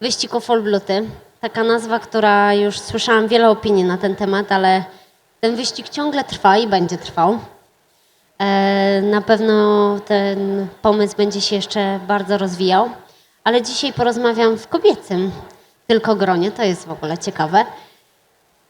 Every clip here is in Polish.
Wyścig Folbluty. Taka nazwa, która już słyszałam wiele opinii na ten temat, ale ten wyścig ciągle trwa i będzie trwał. E, Na pewno ten pomysł będzie się jeszcze bardzo rozwijał, ale dzisiaj porozmawiam w kobiecym tylko gronie, to jest w ogóle ciekawe.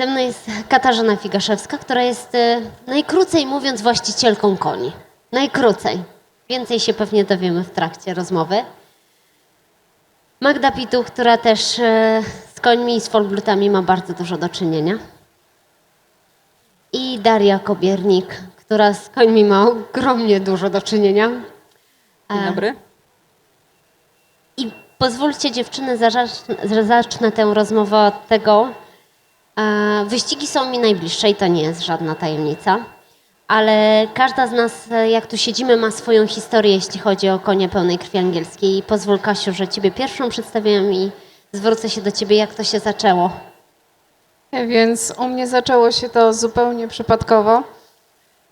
Ze mną jest Katarzyna Figaszewska, która jest e, najkrócej mówiąc właścicielką koni. Najkrócej. Więcej się pewnie dowiemy w trakcie rozmowy. Magda Pitu, która też e, z końmi i z folblutami ma bardzo dużo do czynienia. I Daria Kobiernik, która z końmi ma ogromnie dużo do czynienia. Dzień dobry. I pozwólcie dziewczyny, że zacznę tę rozmowę od tego. E, wyścigi są mi najbliższe i to nie jest żadna tajemnica. Ale każda z nas, e, jak tu siedzimy, ma swoją historię, jeśli chodzi o konie pełnej krwi angielskiej. I pozwól, Kasiu, że Ciebie pierwszą przedstawiam i zwrócę się do Ciebie, jak to się zaczęło. Więc u mnie zaczęło się to zupełnie przypadkowo.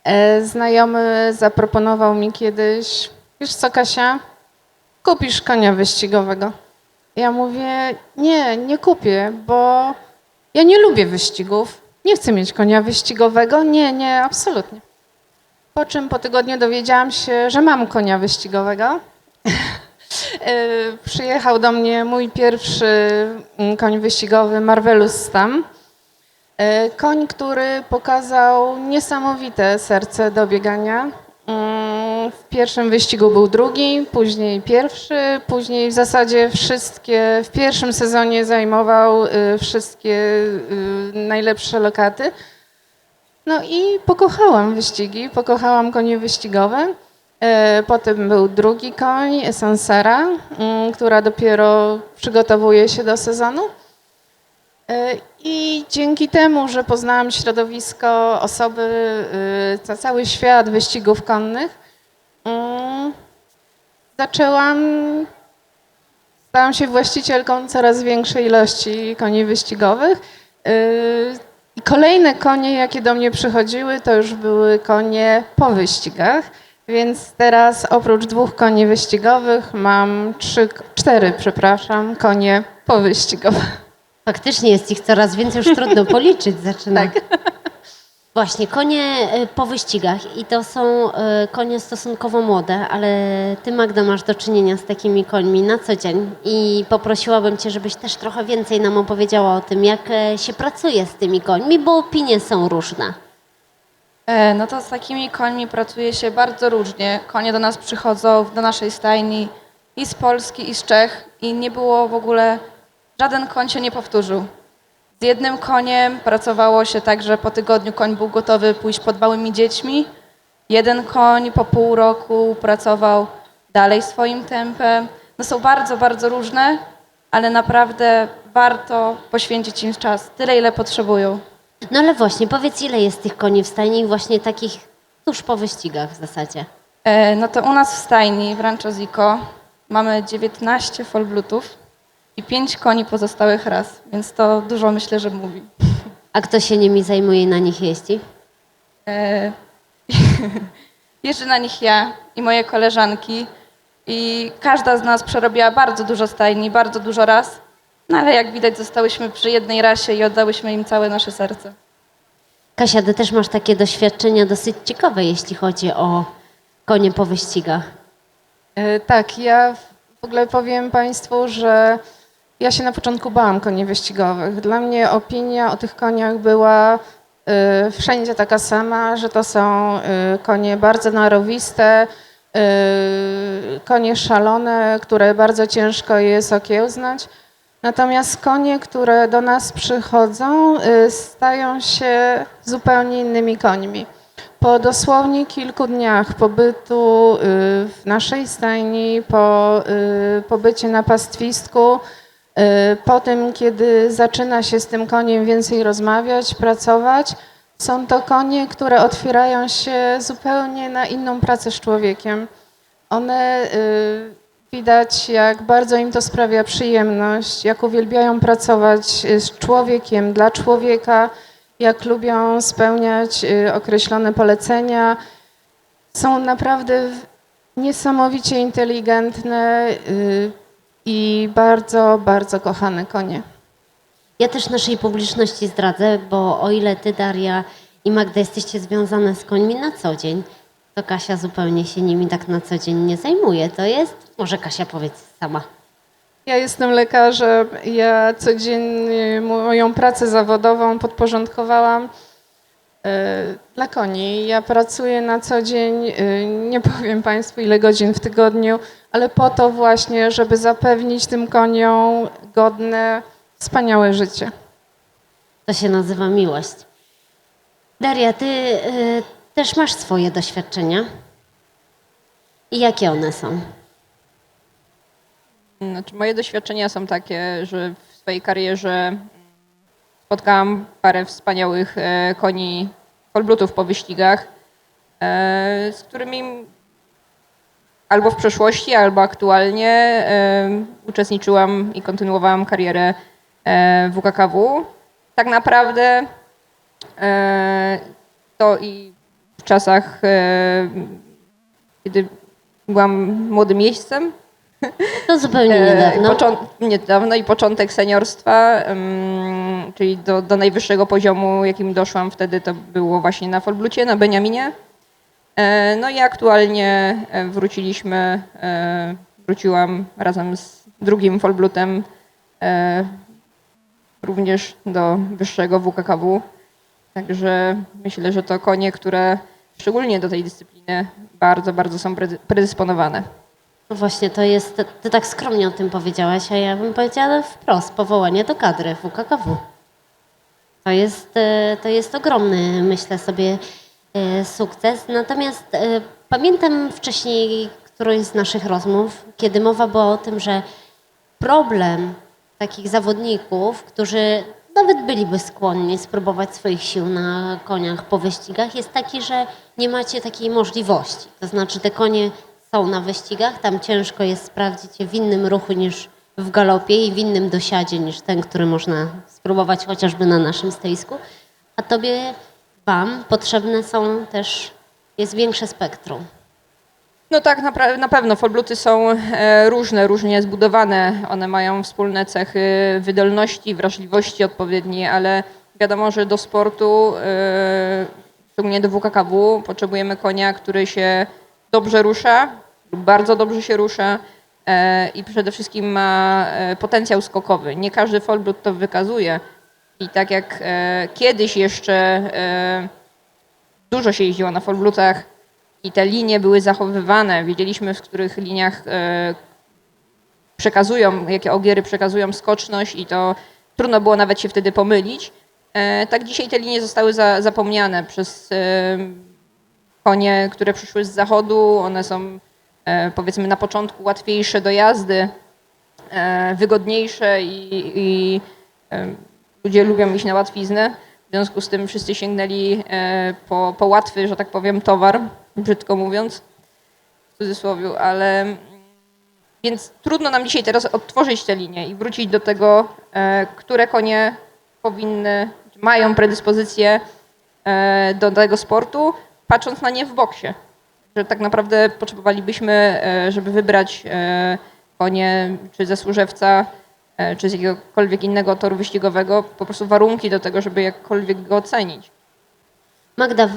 E, Znajomy zaproponował mi kiedyś, wiesz co Kasia, kupisz konia wyścigowego. Ja mówię, nie, nie kupię, bo ja nie lubię wyścigów. Nie chcę mieć konia wyścigowego. Nie, nie, absolutnie. Po czym po tygodniu dowiedziałam się, że mam konia wyścigowego. E, Przyjechał do mnie mój pierwszy mm, koń wyścigowy, Marvelous Stam. E, Koń, który pokazał niesamowite serce do biegania. Mm, W pierwszym wyścigu był drugi, później pierwszy, później w zasadzie wszystkie, w pierwszym sezonie zajmował y, wszystkie najlepsze lokaty. No i pokochałam wyścigi, pokochałam konie wyścigowe. E, Potem był drugi koń, Sansara, mm, która dopiero przygotowuje się do sezonu. E, I dzięki temu, że poznałam środowisko, osoby, ca- cały świat wyścigów konnych, mm, zaczęłam, stałam się właścicielką coraz większej ilości koni wyścigowych. Kolejne konie, jakie do mnie przychodziły, to już były konie po wyścigach. Więc teraz oprócz dwóch koni wyścigowych mam trzy, cztery, przepraszam, konie powyścigowe. Faktycznie jest ich coraz więcej, już trudno policzyć zaczyna. Właśnie, konie e, po wyścigach i to są e, konie stosunkowo młode, ale ty Magda masz do czynienia z takimi końmi na co dzień i poprosiłabym cię, żebyś też trochę więcej nam opowiedziała o tym, jak e, się pracuje z tymi końmi, bo opinie są różne. No to z takimi końmi pracuje się bardzo różnie. Konie do nas przychodzą, do naszej stajni i z Polski, i z Czech i nie było w ogóle, żaden koń się nie powtórzył. Z jednym koniem pracowało się tak, że po tygodniu koń był gotowy pójść pod małymi dziećmi. Jeden koń po pół roku pracował dalej swoim tempem. No są bardzo, bardzo różne, ale naprawdę warto poświęcić im czas, tyle ile potrzebują. No ale właśnie, powiedz ile jest tych koni w stajni właśnie takich tuż po wyścigach w zasadzie. E, No to u nas w stajni w Rancho Zico mamy 19 folblutów i 5 koni pozostałych ras, więc to dużo myślę, że mówi. A kto się nimi zajmuje i na nich jeździ? E, Jeżdżę na nich ja i moje koleżanki i każda z nas przerobiła bardzo dużo stajni, bardzo dużo ras, no ale jak widać zostałyśmy przy jednej rasie i oddałyśmy im całe nasze serce. Kasia, ty też masz takie doświadczenia dosyć ciekawe, jeśli chodzi o konie po wyścigach. E, Tak, ja w ogóle powiem Państwu, że ja się na początku bałam koni wyścigowych. Dla mnie opinia o tych koniach była e, wszędzie taka sama, że to są e, konie bardzo narowiste, e, konie szalone, które bardzo ciężko jest okiełznać. Natomiast konie, które do nas przychodzą, y, stają się zupełnie innymi końmi. Po dosłownie kilku dniach pobytu y, w naszej stajni, po y, pobycie na pastwisku, y, po tym, kiedy zaczyna się z tym koniem więcej rozmawiać, pracować, są to konie, które otwierają się zupełnie na inną pracę z człowiekiem. One y, widać, jak bardzo im to sprawia przyjemność, jak uwielbiają pracować y, z człowiekiem, dla człowieka, jak lubią spełniać y, określone polecenia. Są naprawdę niesamowicie inteligentne. I bardzo, bardzo kochane konie. Ja też naszej publiczności zdradzę, bo o ile ty, Daria i Magda jesteście związane z końmi na co dzień, to Kasia zupełnie się nimi tak na co dzień nie zajmuje. To jest, może Kasia powiedz sama. Ja jestem lekarzem, ja codziennie moją pracę zawodową podporządkowałam e, dla koni. Ja pracuję na co dzień, e, nie powiem Państwu ile godzin w tygodniu, ale po to właśnie, żeby zapewnić tym koniom godne, wspaniałe życie. To się nazywa miłość. Daria, ty y, też masz swoje doświadczenia. I jakie one są? Znaczy, moje doświadczenia są takie, że w swojej karierze spotkałam parę wspaniałych e, koni kolbrutów po wyścigach, e, z którymi albo w przeszłości, albo aktualnie uczestniczyłam i kontynuowałam karierę e, w WKKW. Tak naprawdę e, to i w czasach, e, kiedy byłam młodym jeźdźcem, To zupełnie niedawno. Począ- niedawno i początek seniorstwa, czyli do, do najwyższego poziomu, jakim doszłam wtedy, to było właśnie na Folblucie, na Beniaminie. E, no i aktualnie e, wróciliśmy, e, wróciłam razem z drugim Folblutem również do wyższego WKKW. Także myślę, że to konie, które szczególnie do tej dyscypliny bardzo, bardzo są predy- predysponowane. No właśnie, to jest, ty tak skromnie o tym powiedziałaś, a ja bym powiedziała wprost, powołanie do kadry WKKW. To jest, to jest ogromny, myślę sobie, sukces. Natomiast e, pamiętam wcześniej którąś z naszych rozmów, kiedy mowa była o tym, że problem takich zawodników, którzy nawet byliby skłonni spróbować swoich sił na koniach po wyścigach, jest taki, że nie macie takiej możliwości. To znaczy te konie są na wyścigach, tam ciężko jest sprawdzić je w innym ruchu niż w galopie i w innym dosiadzie niż ten, który można spróbować chociażby na naszym stoisku. A tobie, wam potrzebne są też, jest większe spektrum. No tak, napra- na pewno Folbluty są e, różne, różnie zbudowane. One mają wspólne cechy wydolności, wrażliwości odpowiedniej, ale wiadomo, że do sportu, e, szczególnie do WKKW, potrzebujemy konia, który się dobrze rusza lub bardzo dobrze się rusza e, i przede wszystkim ma potencjał skokowy. Nie każdy Folblut to wykazuje. I tak jak e, kiedyś jeszcze e, dużo się jeździło na Folblutach i te linie były zachowywane. Wiedzieliśmy, w których liniach e, przekazują, jakie ogiery przekazują skoczność i to trudno było nawet się wtedy pomylić. E, tak dzisiaj te linie zostały za, zapomniane przez e, konie, które przyszły z zachodu. One są e, powiedzmy na początku łatwiejsze do jazdy, e, wygodniejsze i, i e, ludzie lubią iść na łatwiznę. W związku z tym wszyscy sięgnęli e, po, po łatwy, że tak powiem, towar, brzydko mówiąc, w cudzysłowie, ale więc trudno nam dzisiaj teraz odtworzyć tę linię i wrócić do tego, e, które konie powinny, mają predyspozycję e, do tego sportu, patrząc na nie w boksie. Że tak naprawdę potrzebowalibyśmy, żeby wybrać konie czy ze Służewca, e, czy z jakiegokolwiek innego toru wyścigowego, po prostu warunki do tego, żeby jakkolwiek go ocenić. Magda,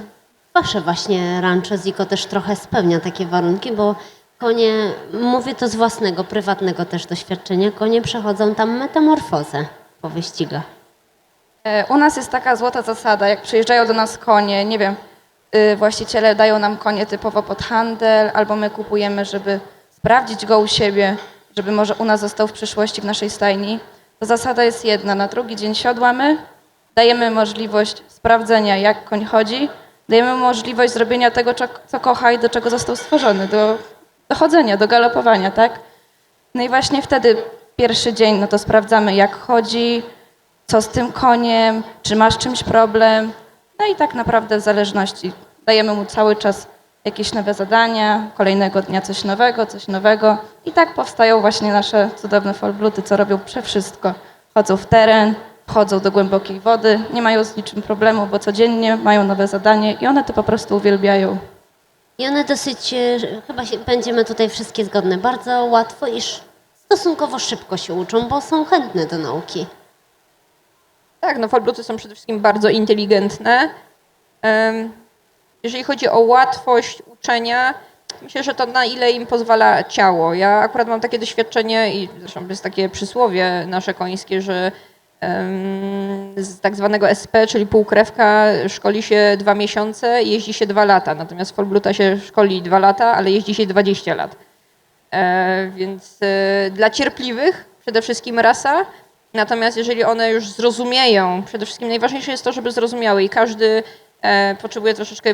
wasze właśnie rancho Ziko też trochę spełnia takie warunki, bo konie, mówię to z własnego, prywatnego też doświadczenia, konie przechodzą tam metamorfozę po wyścigach. E, U nas jest taka złota zasada, jak przyjeżdżają do nas konie, nie wiem, y, właściciele dają nam konie typowo pod handel, albo my kupujemy, żeby sprawdzić go u siebie, żeby może u nas został w przyszłości w naszej stajni. To zasada jest jedna, na drugi dzień siodłamy, dajemy możliwość sprawdzenia, jak koń chodzi, dajemy możliwość zrobienia tego, co- kocha i do czego został stworzony, do, do chodzenia, do galopowania, tak? No i właśnie wtedy pierwszy dzień, no to sprawdzamy jak chodzi, co z tym koniem, czy masz czymś problem. No i tak naprawdę w zależności dajemy mu cały czas jakieś nowe zadania, kolejnego dnia coś nowego, coś nowego. I tak powstają właśnie nasze cudowne folbluty, co robią przewszystko. Chodzą w teren, wchodzą do głębokiej wody, nie mają z niczym problemu, bo codziennie mają nowe zadanie i one to po prostu uwielbiają. I one dosyć, e, chyba się, będziemy tutaj wszystkie zgodne, bardzo łatwo i stosunkowo szybko się uczą, bo są chętne do nauki. Tak, no folbluty są przede wszystkim bardzo inteligentne. Jeżeli chodzi o łatwość uczenia, myślę, że to na ile im pozwala ciało. Ja akurat mam takie doświadczenie i zresztą jest takie przysłowie nasze końskie, że z tak zwanego SP, czyli półkrewka, szkoli się dwa miesiące, jeździ się dwa lata. Natomiast folbluta się szkoli dwa lata, ale jeździ się 20 lat. E, więc e, dla cierpliwych przede wszystkim rasa. Natomiast jeżeli one już zrozumieją, przede wszystkim najważniejsze jest to, żeby zrozumiały i każdy potrzebuje troszeczkę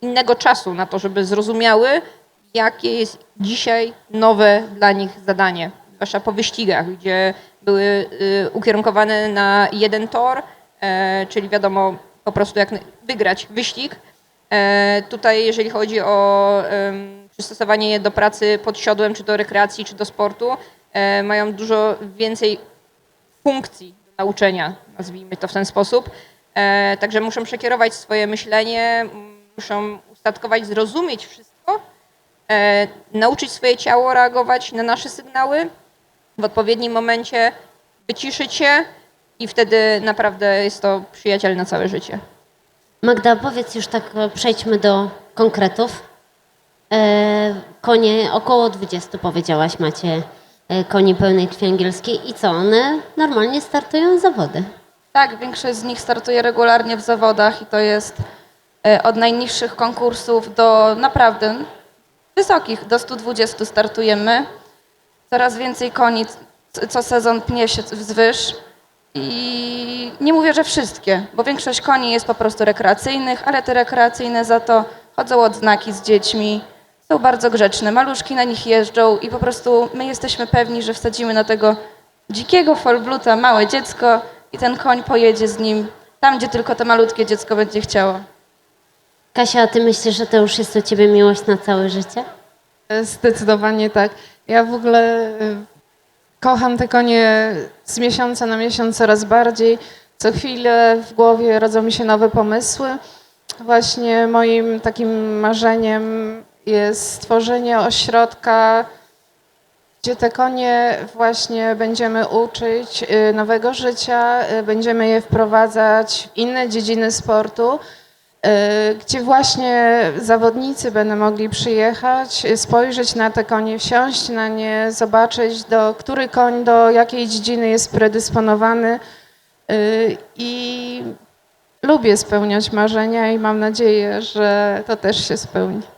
innego czasu na to, żeby zrozumiały, jakie jest dzisiaj nowe dla nich zadanie. Zwłaszcza po wyścigach, gdzie były y, ukierunkowane na jeden tor, e, czyli wiadomo po prostu jak wygrać wyścig. E, Tutaj, jeżeli chodzi o przystosowanie je do pracy pod siodłem, czy do rekreacji, czy do sportu, e, mają dużo więcej funkcji do nauczenia, nazwijmy to w ten sposób. E, Także muszą przekierować swoje myślenie, muszą ustatkować, zrozumieć wszystko, e, nauczyć swoje ciało reagować na nasze sygnały, w odpowiednim momencie wyciszyć się i wtedy naprawdę jest to przyjaciel na całe życie. Magda, powiedz już tak, e, przejdźmy do konkretów. Konie, około 20 powiedziałaś, macie koni pełnej krwi angielskiej i co, one normalnie startują zawody. Tak, większość z nich startuje regularnie w zawodach i to jest e, od najniższych konkursów do naprawdę wysokich, do 120 startujemy. Coraz więcej koni co sezon pnie się wzwyż. I nie mówię, że wszystkie, bo większość koni jest po prostu rekreacyjnych, ale te rekreacyjne za to chodzą od znaki z dziećmi, są bardzo grzeczne, maluszki na nich jeżdżą i po prostu my jesteśmy pewni, że wsadzimy na tego dzikiego folbluta małe dziecko i ten koń pojedzie z nim tam, gdzie tylko to malutkie dziecko będzie chciało. Kasia, a ty myślisz, że to już jest u ciebie miłość na całe życie? Zdecydowanie tak. Ja w ogóle y, kocham te konie z miesiąca na miesiąc coraz bardziej. Co chwilę w głowie rodzą mi się nowe pomysły. Właśnie moim takim marzeniem jest stworzenie ośrodka, gdzie te konie właśnie będziemy uczyć y, nowego życia, y, będziemy je wprowadzać w inne dziedziny sportu. Y, gdzie właśnie zawodnicy będą mogli przyjechać, spojrzeć na te konie, wsiąść na nie, zobaczyć, do, który koń do jakiej dziedziny jest predysponowany. I lubię spełniać marzenia i mam nadzieję, że to też się spełni.